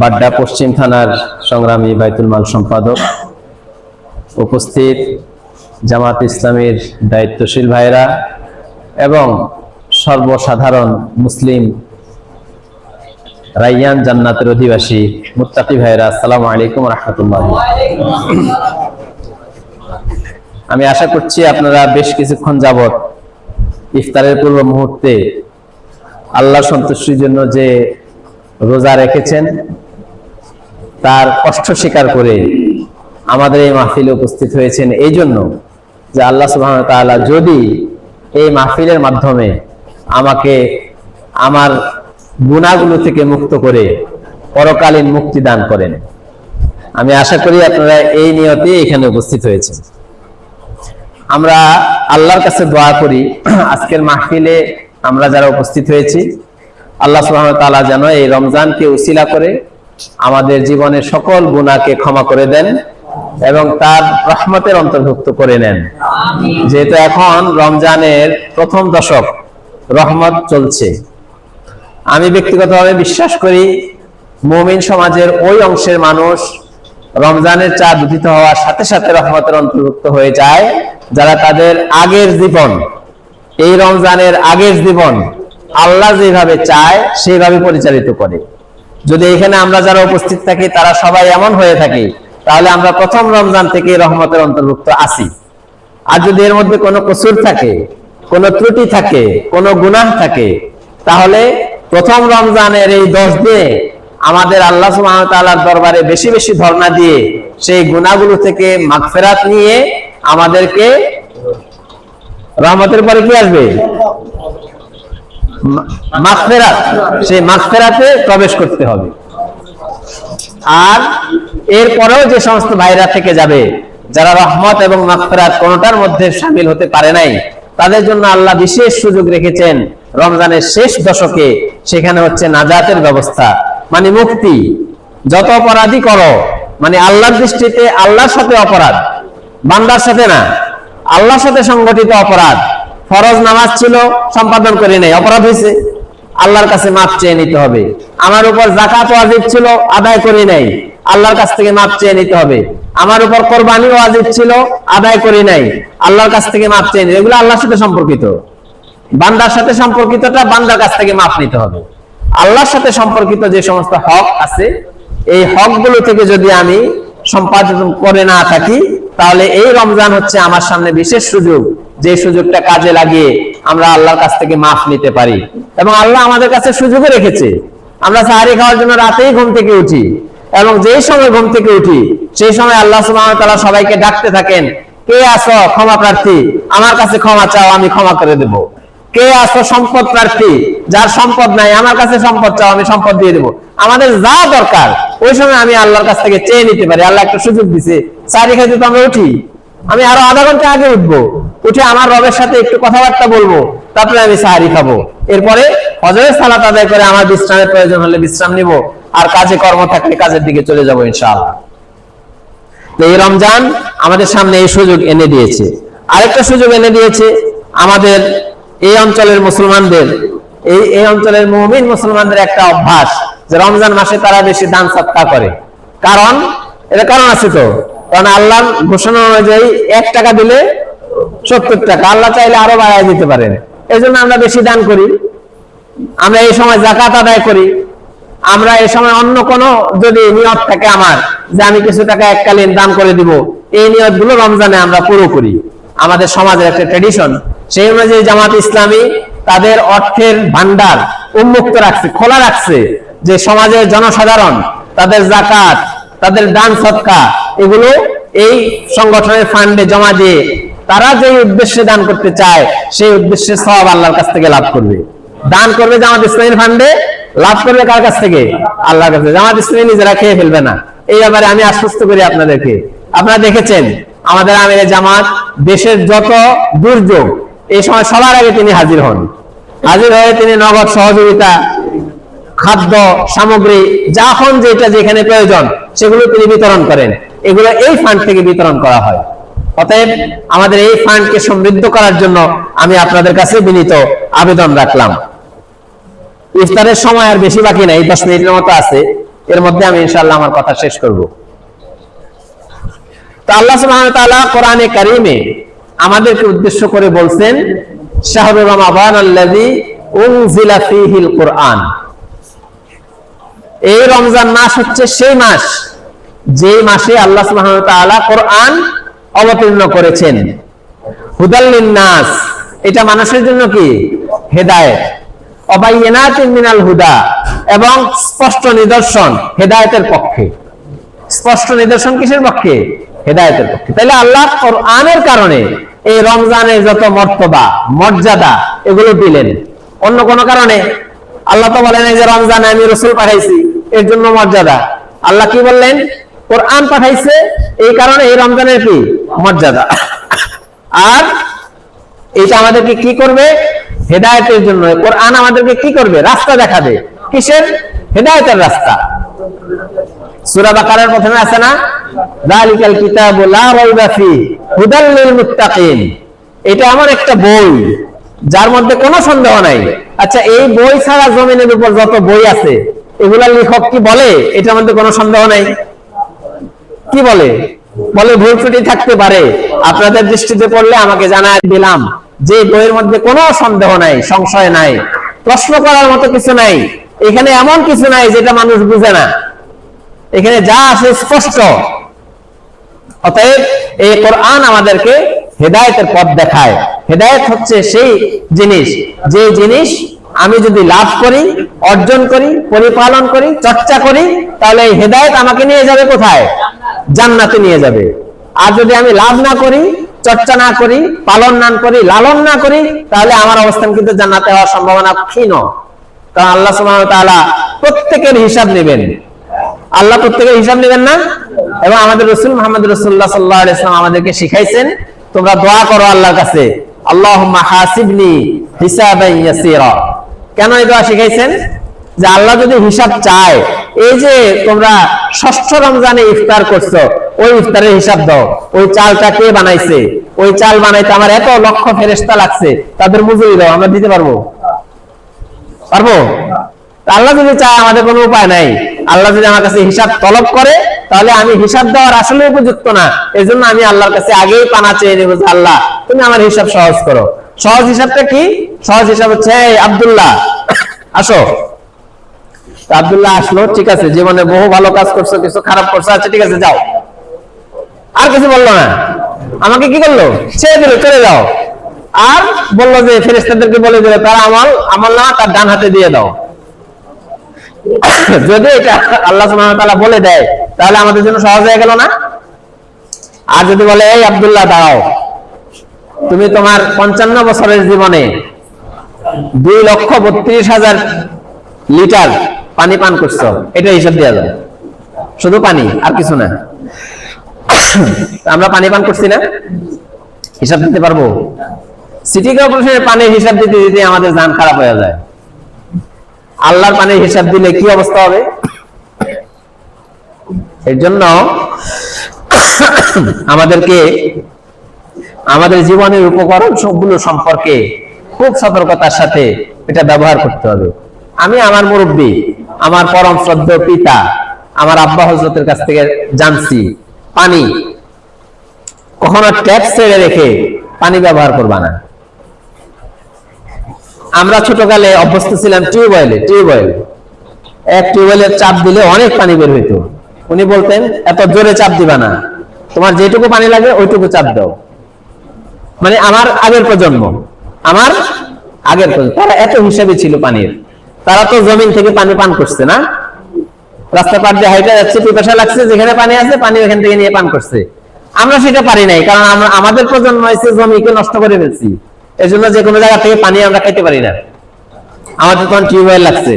বাড্ডা পশ্চিম থানার সংগ্রামী বাইতুল মাল সম্পাদক উপস্থিত জামাত ইসলামের দায়িত্বশীল ভাইরা এবং সর্বসাধারণ মুসলিম রাইয়ান জান্নাতের অধিবাসী মুত্তাকি ভাইরা, আসসালামু আলাইকুম রহমতুল্লাহ। আমি আশা করছি আপনারা বেশ কিছুক্ষণ যাবত ইফতারের পূর্ব মুহূর্তে আল্লাহ সন্তুষ্টির জন্য যে রোজা রেখেছেন, তার কষ্ট স্বীকার করে আমাদের এই মাহফিলে উপস্থিত হয়েছেন। এই জন্য যে আল্লাহ তাআলা যদি এই মাহফিলের মাধ্যমে আমাকে আমার গুণাগুলো থেকে মুক্ত করে পরকালীন মুক্তি দান করেন। আমি আশা করি আপনারা এই নিয়তে এখানে উপস্থিত হয়েছেন। আমরা আল্লাহর কাছে দোয়া করি আজকের মাহফিলে আমরা যারা উপস্থিত হয়েছি আল্লাহ ওয়া তাআলা যেন এই রমজানকে উসিলা করে আমাদের জীবনের সকল গুণাকে ক্ষমা করে দেন এবং তার রহমতের অন্তর্ভুক্ত করে নেন। যেহেতু এখন রমজানের প্রথম দশক রহমত চলছে। আমি ব্যক্তিগতভাবে বিশ্বাস করি মুমিন সমাজের ওই অংশের মানুষ রমজানের চাঁদ উদিত হওয়ার সাথে সাথে রহমতের অন্তর্ভুক্ত হয়ে যায় যারা তাদের আগের জীবন, এই রমজানের আগের জীবন আল্লাহ যেভাবে চায় সেইভাবে পরিচালিত করে। যদি এখানে আমরা যারা উপস্থিত থাকি, তারা সবাই এমন হয়ে থাকি, তাহলে আমরা প্রথম রমজান থেকে রহমতের অন্তর্ভুক্ত আসি আর যদি এর মধ্যে কোনো কসুর থাকে, কোনো ত্রুটি থাকে, কোনো গুনাহ থাকে, তাহলে প্রথম রমজানের এই দশ দিনে আমাদের আল্লাহ সুবহানাহু দরবারে বেশি বেশি ধর্ণা দিয়ে সেই গুনাহগুলো থেকে মাগফিরাত নিয়ে আমাদেরকে রহমতের পরে কি আসবে? মাগফিরাত। সেই মাগফিরাতে প্রবেশ করতে হবে। আর এরপরেও যে সমস্ত ভাইরা থেকে যাবে, যারা রহমত এবং মাগফিরাত কোনটার মধ্যে শামিল হতে পারে নাই, তাদের জন্য আল্লাহ বিশেষ সুযোগ রেখেছেন রমজানের শেষ দশকে, সেখানে হচ্ছে নাজাতের ব্যবস্থা। মানে মুক্তি। যত অপরাধী করো মানে আল্লাহর দৃষ্টিতে আল্লাহর সাথে অপরাধ, বান্দার সাথে না। আল্লাহর সাথে সংগঠিত অপরাধ। ফরজ নামাজ ছিল, সম্পাদন করে নেই অপরাধ হয়েছে আল্লাহর কাছে মাপ চেয়ে নিতে হবে। আমার উপর জাকাত ওয়াজিব ছিল, আদায় করি নাই আল্লাহর কাছ থেকে মাপ চেয়ে নিতে হবে। আমার উপর কোরবানি ওয়াজিব ছিল, আদায় করি নাই আল্লাহর কাছ থেকে মাপ চেয়ে নিতে এগুলো আল্লাহর সাথে সম্পর্কিত। বান্দার সাথে সম্পর্কিতটা বান্দার কাছ থেকে মাপ নিতে হবে। আল্লাহর সাথে সম্পর্কিত যে সমস্ত হক আছে, এই হকগুলো থেকে যদি আমি সম্পাদন করে না থাকি, তাহলে এই রমজান হচ্ছে আমার সামনে বিশেষ সুযোগ, যে সুযোগটা কাজে লাগিয়ে আমরা আল্লাহর কাছ থেকে মাফ নিতে পারি। এবং আল্লাহ আমাদের কাছে সুযোগও রেখেছে। আমরা সাহারি খাওয়ার জন্য রাতেই ঘুম থেকে উঠি, এবং যেই সময় ঘুম থেকে উঠি, সেই সময় আল্লাহ ওয়া সবাইকে ডাকতে থাকেন, কে আসো ক্ষমা প্রার্থী, আমার কাছে ক্ষমা চাও, আমি ক্ষমা করে দেব। কে আসো সম্পদ প্রার্থী? যার সম্পদ নাই, আমার কাছে সম্পদ চাও, আমি সম্পদ দিয়ে দেবো। আমাদের যা দরকার, ওই সময় আমি আল্লাহর কাছ থেকে চেয়ে নিতে পারি। আল্লাহ একটা সুযোগ দিছে, চারি খাইতে তো আমরা উঠি। আমি আরও আধা ঘণ্টা আগে উঠবো। উঠে আমার রবের সাথে একটু কথাবার্তা বলব, তারপরে আমি সাহারি খাব। এরপরে হজরের সালাত আদায় করে আমার বিশ্রামের প্রয়োজন হলে বিশ্রাম নিব। আর কাজে কর্ম থাকলে কাজের দিকে চলে যাব, ইনশাআল্লাহ। তো এই রমজান আমাদের সামনে এই সুযোগ এনে দিয়েছে। আরেকটা সুযোগ এনে দিয়েছে আমাদের এই অঞ্চলের মুসলমানদের, এই এই অঞ্চলের মুমিন মুসলমানদের একটা অভ্যাস যে রমজান মাসে তারা বেশি দান সৎকা করে। কারণ, এটা কারণ আছে তো? কারণ আল্লাহর ঘোষণা অনুযায়ী এক টাকা দিলে সত্তর টাকা, আল্লাহ চাইলে আরও বাড়ায় দিতে পারেন। এই জন্য আমরা বেশি দান করি। আমরা এই সময় জাকাত আদায় করি। আমরা এই সময় অন্য কোনো যদি নিয়ত থাকে আমার, যে আমি কিছু টাকা এককালীন দান করে দিব, এই নিয়তগুলো রমজানে আমরা পুরো করি। আমাদের সমাজের একটা ট্রেডিশন সেই অনুযায়ী জামাত ইসলামী তাদের অর্থের ভান্ডার উন্মুক্ত রাখছে, খোলা রাখছে যে সমাজের জনসাধারণ, তাদের জাকাত, তাদের দান সৎকা এগুলো এই সংগঠনের ফান্ডে জমা দিয়ে তারা যে উদ্দেশ্যে দান করতে চায়, সেই উদ্দেশ্যে সব আল্লাহর কাছ থেকে লাভ করবে। দান করবে জামাত ইসলামের ফান্ডে, লাভ করবে কার কাছ থেকে? আল্লাহর কাছে। জামাত ইসলামী নিজেরা খেয়ে ফেলবে না। এই ব্যাপারে আমি আশ্বস্ত করি আপনাদেরকে। আপনারা দেখেছেন, আমাদের আমিরে জামাত দেশের যত দুর্যোগ এই সময় সবার আগে তিনি হাজির হন। হাজির হয়ে তিনি নগদ সহযোগিতা, খাদ্য, সামগ্রী যখন যেটা যেখানে প্রয়োজন, সেগুলো তিনি বিতরণ করেন। এগুলো এই ফান্ড থেকে বিতরণ করা হয়। অতএব আমাদের এই ফান্ডকে সমৃদ্ধ করার জন্য আমি আপনাদের কাছে বিনীত আবেদন রাখলাম। ইফতারের সময় আর বেশি বাকি নাই, দশ মিনিটের মতো আছে। এর মধ্যে আমি ইনশাল্লাহ আমার কথা শেষ করব। তো আল্লাহ সুবহানাহু ওয়া তাআলা কোরআনে কারীমে আমাদেরকে উদ্দেশ্য করে বলছেন শাহরুর ফীহিল কোরআন। এই রমজান মাস হচ্ছে সেই মাস যে মাসে আল্লাহ কোরআন অবতীর্ণ করেছেন। নাস এটা মানুষের জন্য কি? হেদায়েত। মিনাল হুদা, এবং স্পষ্ট নিদর্শন, হেদায়েতের পক্ষে। স্পষ্ট নিদর্শন কিসের পক্ষে? হেদায়েতের পক্ষে। তাহলে আল্লাহ কোরআনের কারণে এই রমজানের যত মর্তবা, মর্যাদা, এগুলো দিলেন। অন্য কোন কারণে আল্লাহ তো বলেন এই যে রমজানে আমি রসুল পাঠাইছি, এর জন্য মর্যাদা। আল্লাহ কি বললেন? কোরআন পাঠাইছে, এই কারণে এই রমজানের কি? মর্যাদা। আর এটা আমাদেরকে কি করবে? হেদায়েতের জন্য। কোরআন আমাদেরকে কি করবে? রাস্তা দেখাবে। কিসের? হেদায়েতের রাস্তা। সূরা বাকারার প্রথমে আছে না? যালিকাল কিতাবু লা রাইবা ফি, হুদাল লিল মুত্তাকিন এটা এমন একটা বই, যার মধ্যে কোনো সন্দেহ নাই। আচ্ছা এই বই ছাড়া জমিনের উপর যত বই আছে এগুলা লেখক কি বলে? মধ্যে কোনো সন্দেহ নাই? কি বলে? বলে ভুল ত্রুটি থাকতে পারে। আপনাদের দৃষ্টিতে পড়লে আমাকে দিলাম যে বইয়ের মধ্যে কোনো সন্দেহ নাই, সংশয় নাই, প্রশ্ন করার মতো কিছু নাই। এখানে এমন কিছু নাই যেটা মানুষ বুঝে না। এখানে যা আছে স্পষ্ট। অতএব এই কোরআন আমাদেরকে হেদায়েতের পথ দেখায়। হেদায়েত হচ্ছে সেই জিনিস, যে জিনিস আমি যদি লাভ করি, অর্জন করি, পরিপালন করি, চর্চা করি, তাহলে এই হেদায়েত আমাকে নিয়ে যাবে কোথায়? জান্নাতে নিয়ে যাবে। আর যদি আমি লাভ না করি, চর্চা না করি, পালন না করি, লালন না করি, তাহলে আমার অবস্থান কিন্তু জান্নাতে হওয়ার সম্ভাবনা ক্ষীণ। কারণ আল্লাহ সুবহানাহু ওয়া তাআলা প্রত্যেকের হিসাব নেবেন। আল্লাহ প্রত্যেকের হিসাব নেবেন না এবং আমাদের রসুল মোহাম্মদ রসুল্লাহ সাল্লাহ ইসলাম আমাদেরকে শিখাইছেন, তোমরা দোয়া করো আল্লাহর কাছে। আল্লাহ কেন এই দোয়া শিখাইছেন? যে আল্লাহ যদি হিসাব চায়, এই যে তোমরা ষষ্ঠ রমজানে ইফতার করছ, ওই ইফতারের হিসাব দাও। ওই চালটা কে বানাইছে? ওই চাল বানাইতে আমার এত লক্ষ ফেরেস্তা লাগছে, তাদের মজুরি দাও, আমরা দিতে পারব? পারব? আল্লাহ যদি চায় আমাদের কোনো উপায় নাই, আল্লাহ যদি আমার কাছে হিসাব তলব করে, তাহলে আমি হিসাব দেওয়ার আসলে উপযুক্ত না। এই জন্য আমি আল্লাহর কাছে আগেই পানা চেয়ে নেব যে, আল্লাহ, তুমি আমার হিসাব সহজ করো। সহজ হিসাবটা কি? সহজ হিসাব হচ্ছে আব্দুল্লাহ, আসো। আব্দুল্লাহ আসলো, ঠিক আছে, জীবনে বহু ভালো কাজ করছ, কিছু খারাপ করছ আচ্ছা ঠিক আছে, যাও। আর কিছু বলল না। আমাকে কি করল? ছেড়ে দিল, চলে যাও। আর বলল যে ফেরেস্তাদেরকে বলে দিল, তার আমল আমল না, তার ডান হাতে দিয়ে দাও। যদি এটা আল্লাহ সুবহানাহু বলে দেয়, তাহলে আমাদের জন্য সহজ হয়ে গেল না? আর যদি বলে, এই আব্দুল্লাহ দাও তুমি তোমার পঞ্চান্ন বছরের জীবনে দুই লক্ষ বত্রিশ হাজার লিটার পানি পান করছ। এটা হিসাব দেওয়া যায় শুধু পানি, আর কিছু না। আমরা পানি পান করছি না? হিসাব দিতে পারব? সিটি কর্পোরেশনের পানির হিসাব দিতে দিতে আমাদের যান খারাপ হয়ে যায়। আল্লাহর পানির হিসাব দিলে কি অবস্থা হবে? এর জন্য আমাদেরকে আমাদের জীবনের উপকরণ সবগুলো সম্পর্কে খুব সতর্কতার সাথে এটা ব্যবহার করতে হবে। আমি আমার মুরব্বী, আমার পরম শ্রদ্ধ পিতা, আমার আব্বা হজরতের কাছ থেকে জানছি, পানি কখনো ট্যাপ ছেড়ে রেখে পানি ব্যবহার করবা না। আমরা ছোটকালে অভ্যস্ত ছিলাম টিউবওয়েলে, টিউবওয়েল। এক টিউবওয়েলের চাপ দিলে অনেক পানি বের হইতো। উনি বলতেন, এত জোরে চাপ দিবা না। তোমার যেটুকু পানি লাগে, ওইটুকু চাপ দাও। মানে আমার আগের প্রজন্ম, আমার আগের প্রজন্ম, তারা এত হিসাবে ছিল পানির। তারা তো জমিন থেকে পানি পান করছে না। রাস্তা পার দিয়ে হাইটা যাচ্ছে পিপাসা লাগছে, যেখানে পানি আছে, পানি ওখান থেকে নিয়ে পান করছে। আমরা সেটা পারি নাই, কারণ আমাদের প্রজন্ম হয়েছে জমিকে নষ্ট করে ফেলছি। এই জন্য যে কোনো জায়গা থেকে পানি আমরা খাইতে পারি না। আমাদের তখন টিউবওয়েল লাগছে।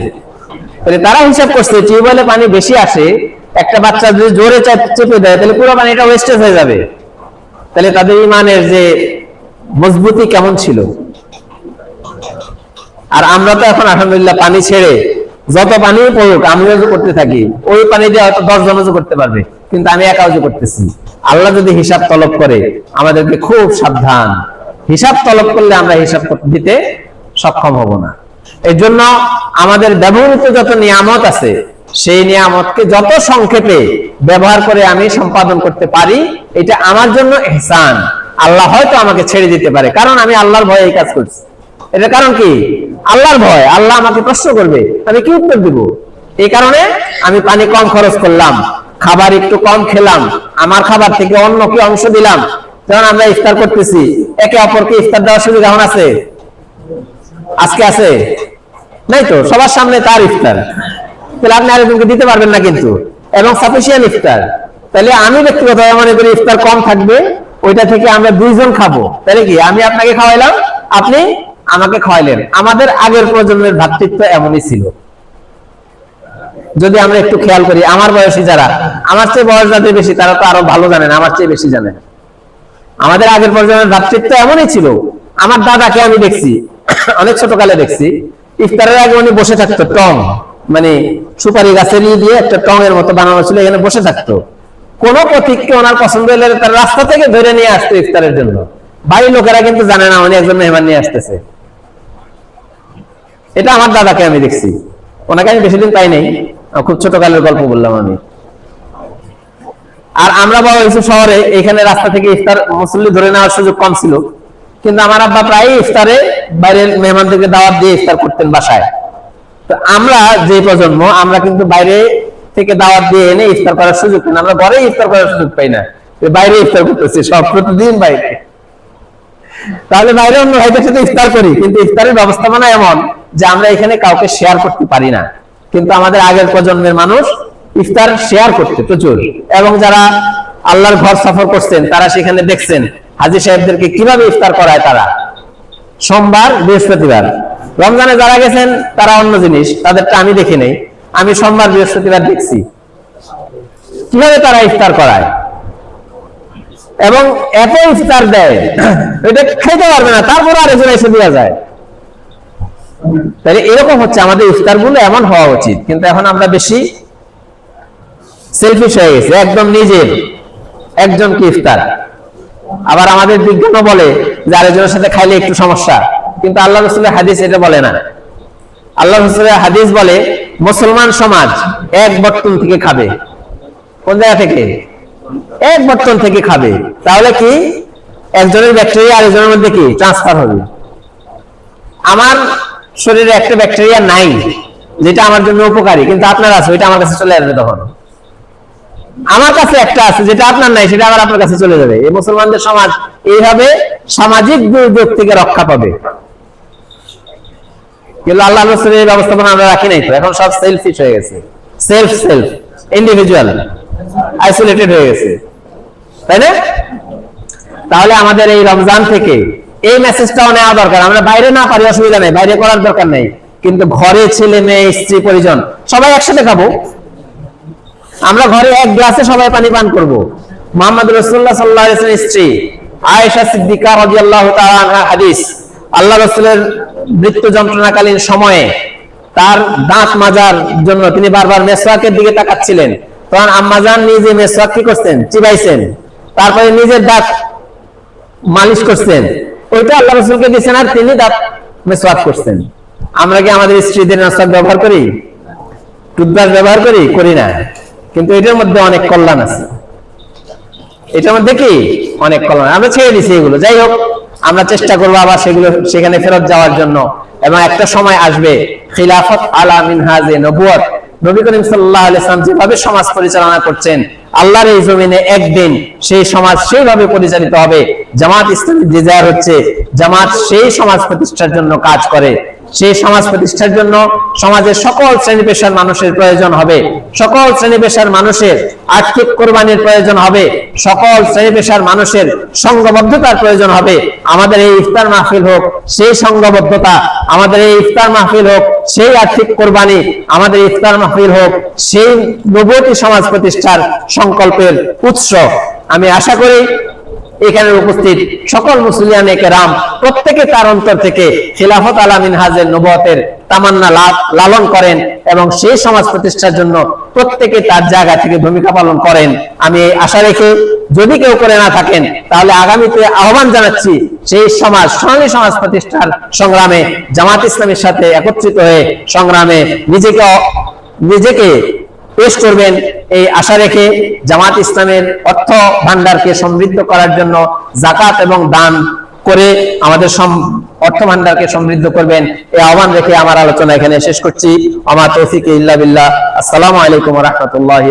তারা হিসাব করছে, টিউবওয়েলে পানি বেশি আসে, একটা বাচ্চা যদি জোরে চেপে দেয়, তাহলে পুরো পানিটা ওয়েস্টেজ হয়ে যাবে। তাহলে তাদের ইমানের যে মজবুতি কেমন ছিল? আর আমরা তো এখন আলহামদুলিল্লাহ পানি ছেড়ে যত পানি পড়ুক আমি উজু করতে থাকি, ওই পানি দিয়ে হয়তো দশ জন করতে পারবে, কিন্তু আমি একা উজু করতেছি। আল্লাহ যদি হিসাব তলব করে, আমাদেরকে খুব সাবধান। হিসাব তলব করলে আমরা হিসাব দিতে সক্ষম হব না। এর জন্য আমাদের ব্যবহৃত যত নিয়ামত আছে, সেই নিয়ামতকে যত সংক্ষেপে ব্যবহার করে আমি সম্পাদন করতে পারি, এটা আমার জন্য এহসান। আল্লাহ হয়তো আমাকে ছেড়ে দিতে পারে, কারণ আমি আল্লাহর ভয়ে এই কাজ করছি। এটা কারণ কি? আল্লাহর ভয়। আল্লাহ আমাকে প্রশ্ন করবে, আমি কি উত্তর দিব? এই কারণে আমি পানি কম খরচ করলাম, খাবার একটু কম খেলাম, আমার খাবার থেকে অন্য কি অংশ দিলাম যেমন আমরা ইফতার করতেছি, একে অপরকে ইফতার দেওয়ার সুবিধা এখন আছে? আজকে আছে। নাই তো, সবার সামনে তার ইফতার। তাহলে আপনি আরেকজনকে দিতে পারবেন না কিন্তু। এবং সাফিসিয়েন্ট ইফতার। তাহলে আমি ব্যক্তিগত মনে করি ইফতার কম থাকবে, ওইটা থেকে আমরা দুইজন খাব। তাহলে কি, আমি আপনাকে খাওয়াইলাম, আপনি আমাকে খাওয়াইলেন। আমাদের আগের প্রজন্মের ভ্রাতৃত্ব এমনই ছিল। যদি আমরা একটু খেয়াল করি, আমার বয়সী যারা, আমার চেয়ে বয়স যাদের বেশি, তারা তো আরও ভালো জানেন, আমার চেয়ে বেশি জানেন। আমাদের আগের প্রজন্মের ভ্রাতৃত্ব এমনই ছিল। আমার দাদাকে আমি দেখছি, অনেক ছোটকালে দেখছি। ইফতারের আগে উনি বসে থাকতো, টং। মানে সুপারি গাছের দিয়ে একটা টং এর মতো বানানো ছিল, এখানে বসে থাকতো। কোন প্রতীককে ওনার পছন্দ হলে তার রাস্তা থেকে ধরে নিয়ে আসতো ইফতারের জন্য। বাড়ির লোকেরা কিন্তু জানে না উনি একজন মেহমান নিয়ে আসতেছে। এটা আমার দাদাকে আমি দেখছি। ওনাকে আমি বেশি দিন পাই নাই। খুব ছোটকালের গল্প বললাম আমি। আর আমরা বড় হয়েছি শহরে, এখানে রাস্তা থেকে ইফতার মুসল্লি ধরে নেওয়ার সুযোগ কম ছিল। কিন্তু আমার আব্বা প্রায় ইফতারে বাইরের মেহমানদেরকে দাওয়াত দিয়ে ইফতার করতেন বাসায়। তো আমরা যে প্রজন্ম, আমরা কিন্তু বাইরে থেকে দাওয়াত দিয়ে এনে ইফতার করার সুযোগ পাই না। আমরা ঘরে ইফতার করার সুযোগ পাই না। বাইরে ইফতার করতেছি, সব প্রতিদিন বাইরে। তাহলে বাইরে অন্য ভাইদের সাথে ইফতার করি, কিন্তু ইফতারের ব্যবস্থাপনা এমন যে আমরা এখানে কাউকে শেয়ার করতে পারি না। কিন্তু আমাদের আগের প্রজন্মের মানুষ ইফতার শেয়ার করতে, প্রচুর। এবং যারা আল্লাহর ঘর সফর করছেন, তারা সেখানে দেখছেন, হাজি সাহেবদেরকে কীভাবে ইফতার করায় তারা? সোমবার, বৃহস্পতিবার। রমজানে যারা গেছেন, তারা অন্য জিনিস, তাদেরটা আমি দেখি নেই। আমি সোমবার, বৃহস্পতিবার দেখছি। কীভাবে তারা ইফতার করায়? এবং এত ইফতার দেয়, এটা খেতে পারবে না, তারপরে আরেকজন এসে দেওয়া যায়। তাহলে এরকম হচ্ছে, আমাদের ইফতারগুলো এমন হওয়া উচিত। কিন্তু এখন আমরা বেশি সেলফিশ হয়ে গেছি, একদম নিজের। একজনকে ইফতার? আবার আমাদের বিজ্ঞানও বলে যে আরেকজনের সাথে খাইলে একটু সমস্যা, কিন্তু আল্লাহ রসুলের হাদিস এটা বলে না। আল্লাহ রসুলের হাদিস বলে, মুসলমান সমাজ এক বর্তন থেকে খাবে। কোন জায়গা থেকে? এক বর্তন থেকে খাবে। তাহলে কি? একজনের ব্যাকটেরিয়া আরেকজনের মধ্যে কি? ট্রান্সফার হবে। আমার শরীরে একটা ব্যাকটেরিয়া নাই, যেটা আমার জন্য উপকারী, কিন্তু আপনার আছে, ওইটা আমার কাছে চলে আসবে তখন। আমার কাছে একটা আছে, যেটা আপনার নাই, সেটা আবার আপনার কাছে চলে যাবে। এই মুসলমানদের সমাজ এইভাবে সামাজিক দুর্যোগ থেকে রক্ষা পাবে। কিন্তু আল্লাহ রসুলের এই ব্যবস্থাপনা আমরা রাখি নাই তো, এখন সব সেলফিশ হয়ে গেছে। সেলফ সেলফ ইন্ডিভিজুয়াল আইসোলেটেড হয়ে গেছে। তাই না? তাহলে আমাদের এই রমজান থেকে এই মেসেজটাও নেওয়া দরকার। আমরা বাইরে না পারি, অসুবিধা নেই। বাইরে করার দরকার নেই। কিন্তু ঘরে ছেলে মেয়ে, স্ত্রী, পরিজন, সবাই একসাথে খাব। আমরা ঘরে এক গ্লাসে সবাই পানি পান করব। মোহাম্মদ রসুল্লাহ সাল্লাহ স্ত্রী আয়েশা সিদ্দিকা তাআলা আনহা হাদিস, আল্লাহ রসুলের মৃত্যু যন্ত্রণাকালীন সময়ে তার দাঁত মাজার জন্য তিনি বারবার মেসওয়াকের দিকে তাকাচ্ছিলেন। তখন আম্মাজান নিজে মেসওয়াক কি করতেন চিবাইছেন। তারপরে নিজের দাঁত মালিশ করছেন। ওইটা আল্লাহ রসুলকে দিয়েছেন আর তিনি দাঁত মেসওয়াক করছেন। আমরা কি আমাদের স্ত্রীদের মেসওয়াক ব্যবহার করি? টুথব্রাশ ব্যবহার করি? করি না। কিন্তু এটার মধ্যে অনেক কল্যাণ আছে। এটার মধ্যে কি? অনেক কল্যাণ। আমরা ছেড়ে দিছি এগুলো। যাই হোক, আমরা চেষ্টা করব আবার সেগুলো সেখানে ফেরত যাওয়ার জন্য। এবং একটা সময় আসবে, খিলাফত আলা মিনহাজে নবুয়ত নবী করিম সাল্লাহ আলাইসলাম যেভাবে সমাজ পরিচালনা করছেন, আল্লাহর এই জমিনে একদিন সেই সমাজ সেইভাবে পরিচালিত হবে। জামাত ইসলামী ডিজায়ার হচ্ছে, জামাত সেই সমাজ প্রতিষ্ঠার জন্য কাজ করে। সেই সমাজ প্রতিষ্ঠার জন্য সমাজের সকল শ্রেণি পেশার মানুষের প্রয়োজন হবে। সকল শ্রেণি পেশার মানুষের আর্থিক কোরবানির প্রয়োজন হবে। সকল শ্রেণি পেশার মানুষের সংঘবদ্ধতার প্রয়োজন হবে। আমাদের এই ইফতার মাহফিল হোক, সেই সংঘবদ্ধতা আমাদের এই ইফতার মাহফিল হোক, সেই আর্থিক কোরবানি, আমাদের ইফতার মাহফিল হোক, সেই নবতী সমাজ প্রতিষ্ঠার সংকল্পের উৎস। আমি আশা করি এখানে উপস্থিত সকল মুসলিয়ান কেরাম প্রত্যেকে তার অন্তর থেকে খিলাফত আলা মিনহাজের নবতের তামান্না লাভ লালন করেন এবং সেই সমাজ প্রতিষ্ঠার জন্য প্রত্যেকে তার জায়গা থেকে ভূমিকা পালন করেন। আমি এই আশা রেখে যদি কেউ করে না থাকেন, তাহলে আগামীতে আহ্বান জানাচ্ছি সেই সমাজ সোনালী সমাজ প্রতিষ্ঠার সংগ্রামে, জামাত ইসলামের সাথে একত্রিত হয়ে সংগ্রামে নিজেকে নিজেকে পেশ করবেন এই আশা রেখে জামাত ইসলামের অর্থ ভান্ডারকে সমৃদ্ধ করার জন্য জাকাত এবং দান করে আমাদের অর্থ ভান্ডারকে সমৃদ্ধ করবেন। এই আহ্বান রেখে আমার আলোচনা এখানে শেষ করছি। আমার তৌফিক ইল্লা বিল্লাহ। আসসালামু আলাইকুম রহমতুল্লাহ